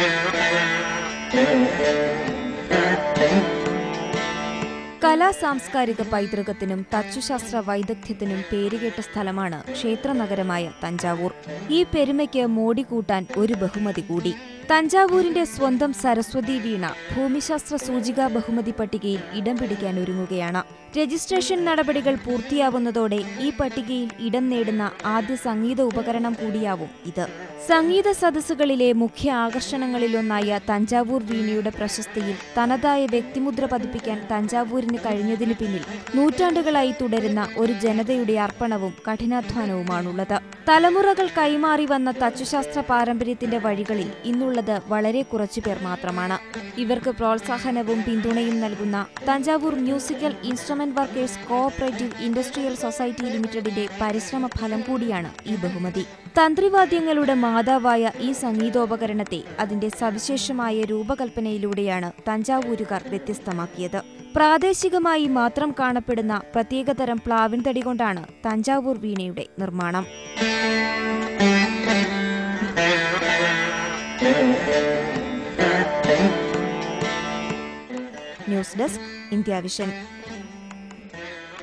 Yeah. കലാ സാംസ്കാരിക പൈതൃകത്തിനും തച്ചുശാസ്ത്ര വൈദഗ്ധ്യത്തിനും പേരുകേട്ട സ്ഥലമാണ് ക്ഷേത്രനഗരമായ തഞ്ചാവൂർ. ഈ പെരുമയ്ക്ക് മോടി കൂട്ടാൻ ഒരു ബഹുമതി കൂടി. തഞ്ചാവൂരിന്റെ സ്വന്തം സരസ്വതി വീണ ഭൂമിശാസ്ത്ര സൂചികാ ബഹുമതി പട്ടികയിൽ ഇടം പിടിക്കാൻ ഒരുങ്ങുകയാണ്. രജിസ്ട്രേഷൻ നടപടികൾ പൂർത്തിയാവുന്നതോടെ ഈ പട്ടികയിൽ ഇടം നേടുന്ന ആദ്യ സംഗീത ഉപകരണം കൂടിയാവും ഇത്. സംഗീത സദസ്സുകളിലെ മുഖ്യ ആകർഷണങ്ങളിലൊന്നായ തഞ്ചാവൂർ വീണയുടെ പ്രശസ്തിയിൽ തനതായ വ്യക്തിമുദ്ര പതിപ്പിക്കാൻ തഞ്ചാവൂരിന് കഴിഞ്ഞതിനു പിന്നിൽ നൂറ്റാണ്ടുകളായി തുടരുന്ന ഒരു ജനതയുടെ അർപ്പണവും കഠിനാധ്വാനവുമാണുള്ളത്. തലമുറകൾ കൈമാറി വന്ന തച്ചുശാസ്ത്ര പാരമ്പര്യത്തിന്റെ വഴികളിൽ ഇന്നുള്ളത് വളരെ കുറച്ചു പേർ മാത്രമാണ്. ഇവർക്ക് പ്രോത്സാഹനവും പിന്തുണയും നൽകുന്ന Thanjavur musical instrument workers cooperative industrial society ലിമിറ്റഡിന്റെ പരിശ്രമ ഫലം കൂടിയാണ് ഈ ബഹുമതി. തന്ത്രിവാദ്യങ്ങളുടെ മാതാവായ ഈ സംഗീതോപകരണത്തെ അതിന്റെ സവിശേഷമായ രൂപകൽപ്പനയിലൂടെയാണ് തഞ്ചാവൂരുകാർ വ്യത്യസ്തമാക്കിയത്. പ്രാദേശികമായി മാത്രം കാണപ്പെടുന്ന പ്രത്യേകതരം പ്ലാവിൻ തടി കൊണ്ടാണ് തഞ്ചാവൂർ വീണയുടെ നിർമ്മാണം. News desk India vision.